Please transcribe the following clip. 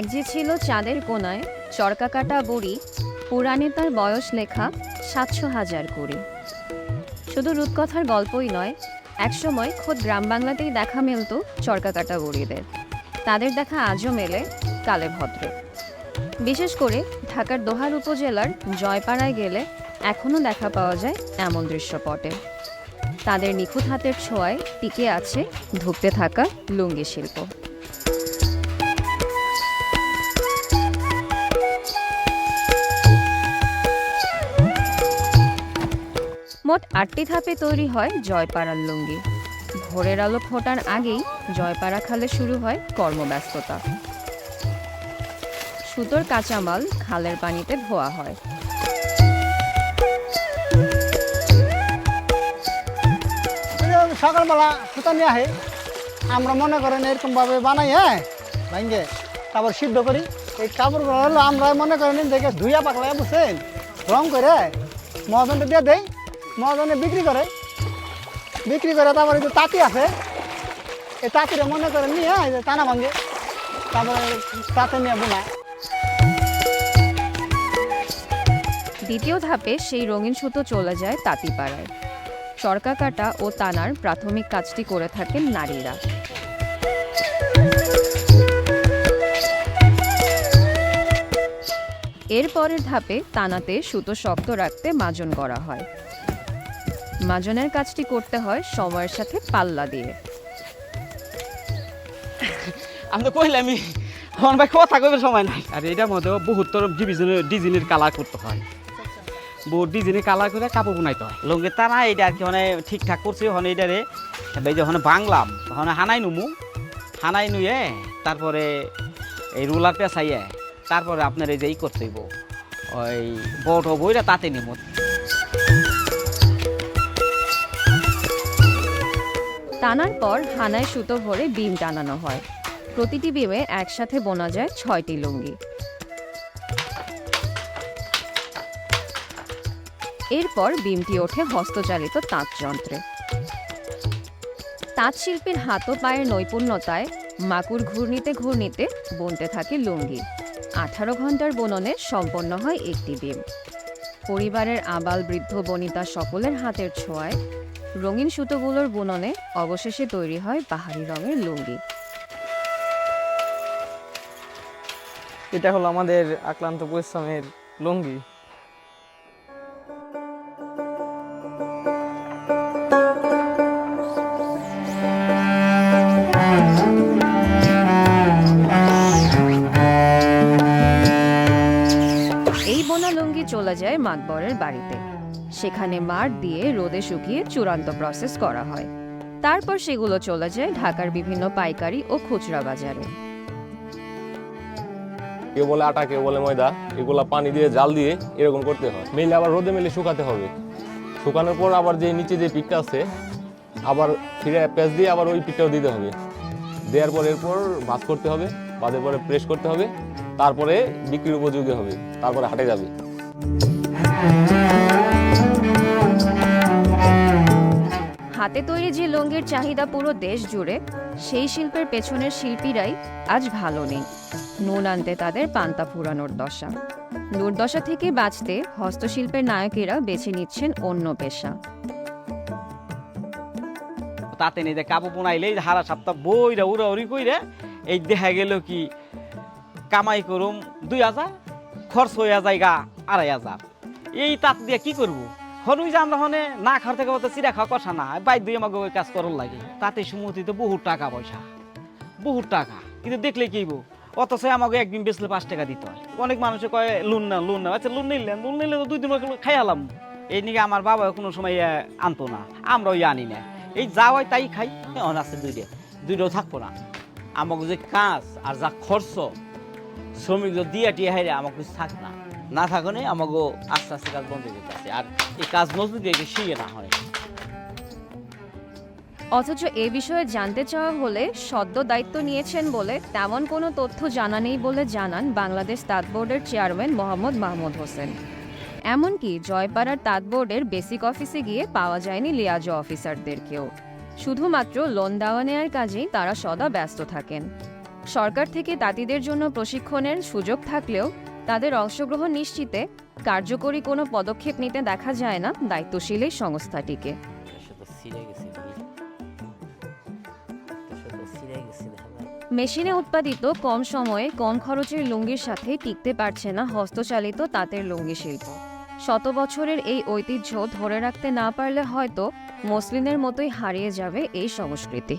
এক যে ছিল চাঁদের কোনায় চরকা কাটা বুড়ি, পুরাণে তার বয়স লেখা সাতশো হাজার কুড়ি। শুধু রূপকথার গল্পই নয় একসময় খোদ গ্রাম বাংলাতেই দেখা মিলত চরকা কাটা বুড়িদের। তাদের দেখা আজও মেলে কালে ভদ্রে। বিশেষ করে ঢাকার দোহার উপজেলার জয়পাড়ায় গেলে এখনও দেখা পাওয়া যায় এমন দৃশ্যপটে। তাদের নিখুঁত হাতের ছোঁয়ায় টিকে আছে ধুঁকতে থাকা লুঙ্গি শিল্প। মোট আটটি ধাপে তৈরি হয় জয়পাড়ার লুঙ্গি। ভোরের আলো ফোটার আগেই জয়পাড়া খালে শুরু হয় কর্মব্যস্ততা। সুতোর কাঁচামাল খালের পানিতে ধোয়া হয়। সকালবেলা সুতা নিয়ে আহে আমরা মনে করেন এরকমভাবে বানাই হ্যাঁ ভাঙ্গে তারপর সিদ্ধ করি। এই কাপড়গুলো হলো আমরা মনে করেন দেখে ধুইয়া পাকলা বুঝছেন, রং করে মহাজনটা দিয়ে দেই। মহাজনে বিক্রি করে। বিক্রি করে তারপরে যে তাঁতি আছে, এই তাঁতিরে মনে করে নিয়ে টানা ভাঙ্গে। তারপরে তাতে নিয়ে বোনা। দ্বিতীয় ধাপে সেই রঙিন সুতো চলে যায় তাঁতিপাড়ায়। চরকা কাটা ও তানার প্রাথমিক কাজটি করে থাকেন নারীরা। এর পরের ধাপে তানাতে সুতো শক্ত রাখতে মাজন করা হয়। মাজনের কাজটি করতে হয় সময়ের সাথে পাল্লা দিয়ে। আমি তো কইলামই আমার ভাই কথা কইবার সময় নাই। আর এটার মধ্যে বহুত তোর ডিভিজনের ডিজাইনের কালার করতে হয়। বহুত ডিজাইনের কালার করে কাপড় বুনাইতে হয়। তা না এটা আর কি মানে ঠিকঠাক করছি ওখানে এটারে এই যখন বাংলাম তখন হানাই নুমু। হানাই নুয়ে তারপরে এই রোলার পেঁচাইয়ে তারপরে আপনার এই যে ই করতে হইব ওই বট বইরা তাতে নিব টানার পর হানায় সুতো ভরে বিম টানানো হয়। প্রতিটি বিমে একসাথে বোনা যায় ছয়টি লুঙ্গি। এরপর বিমটি ওঠে হস্তচালিত তাঁত যন্ত্রে তাঁত শিল্পীর হাত ও পায়ের নৈপুণ্যতায় মাকুর ঘূর্ণিতে ঘূর্ণিতে বুনতে থাকে লুঙ্গি। আঠারো ঘণ্টার বুননে সম্পন্ন হয় একটি বিম। পরিবারের আবাল বৃদ্ধ বনিতা সকলের হাতের ছোঁয়ায় রঙিন সুতোগুলোর বুননে অবশেষে তৈরি হয় বাহারি রঙের লুঙ্গি। এটা হলো আমাদের আক্লান্ত পরিশ্রমের লুঙ্গি। এই বোনা লুঙ্গি চলে যায় মাকবরের বাড়িতে। সেখানে মাঠ দিয়ে রোদে শুকিয়ে চূড়ান্ত প্রসেস করা হয়। তারপর সেগুলো চলে যায় ঢাকার বিভিন্ন পাইকারি ও খুচরা বাজারে। কেউ বলে আটা, কেউ বলে ময়দা, এগুলা পানি দিয়ে, জাল দিয়ে এরকম করতে হয়। মেলে আবার রোদে মেলে শুকাতে হবে। শুকানোর পর আবার যে নিচে যে পিকটা আছে, আবার ফিরে পেঁচ দিয়ে আবার ওই পিকটাও দিতে হবে। দেওয়ার পর এরপর ভাজ করতে হবে, ভাজের পরে প্রেস করতে হবে, তারপরে বিক্রির উপযোগী হবে, তারপরে হাটে যাবে। হাতে তৈরি যে লুঙ্গির চাহিদা পুরো দেশ জুড়ে, সেই শিল্পের পেছনের শিল্পীরাই আজ ভালো নেই। নুন আনতে তাদের পান্তা ফুরানোর দশা। দুর্দশা থেকে বাঁচতে হস্তশিল্পের নায়কেরা বেছে নিচ্ছেন অন্য পেশা। তাতে নেই যে কাপড় বুনাইলেই হারা সপ্তাহ বইরা উড়া উড়ি কইরে, এই দেখা গেল কি, কামাই করুম দুই হাজার, খরচ হইয়া জায়গা আড়াই হাজার। এই তাঁত দিয়ে কি করব? হনুই যে আমরা হনে না খাওয়ার থেকে বলতে চিরা খাওয়া কথা না। বাইর দিয়ে আমাকে কাজ করার লাগে। তাতে সুমতিতে বহুত টাকা পয়সা। বহুত টাকা। কিন্তু দেখলে কি হইবো? অথচ আমাকে একদিন বেচলে পাঁচ টাকা দিতে হয়। অনেক মানুষে কয়, লোন না লোন না। আচ্ছা লোন নিলেন, লোন নিলে তো দুই দিন খাইয়ালাম এই নিয়ে আমার বাবা কোনো সময় আনতো না। আমরাও আনি না। এই যা হয় তাই খাই। আছে দুইটা। দুইটাও থাকব না। আমাকে যে কাজ আর যা খরচ, শ্রমিক দিয়ে টিয়ে হাইরে, আমাকে থাক না। না থাকলে আমাকে আস্তে আস্তে কাজ বন্ধ হয়ে যেতে আর এই কাজ মজবুত দিয়ে শিখে না হয়। অথচ এ বিষয়ে জানতে চাওয়া হলে সদ্য দায়িত্ব নিয়েছেন বলে তেমন কোনো তথ্য জানা নেই বলে জানান বাংলাদেশ তাঁত বোর্ডের চেয়ারম্যান মোহাম্মদ মাহমুদ হোসেন। এমনকি জয়পাড়ার তাঁত বোর্ডের বেসিক অফিসে গিয়ে পাওয়া যায়নি লিয়াজো অফিসারদেরকেও। শুধুমাত্র লোন দেওয়া নেওয়ার কাজেই তারা সদা ব্যস্ত থাকেন। সরকার থেকে তাঁতিদের জন্য প্রশিক্ষণের সুযোগ থাকলেও তাদের অংশগ্রহণ নিশ্চিতে কার্যকরী কোনো পদক্ষেপ নিতে দেখা যায় না দায়িত্বশীল এই সংস্থাটিকে। মেশিনে উৎপাদিত কম সময়ে কম খরচের লুঙ্গির সাথে টিকতে পারছে না হস্তচালিত তাঁতের লুঙ্গি শিল্প। শত বছরের এই ঐতিহ্য ধরে রাখতে না পারলে হয়তো মসলিনের মতোই হারিয়ে যাবে এই সংস্কৃতি।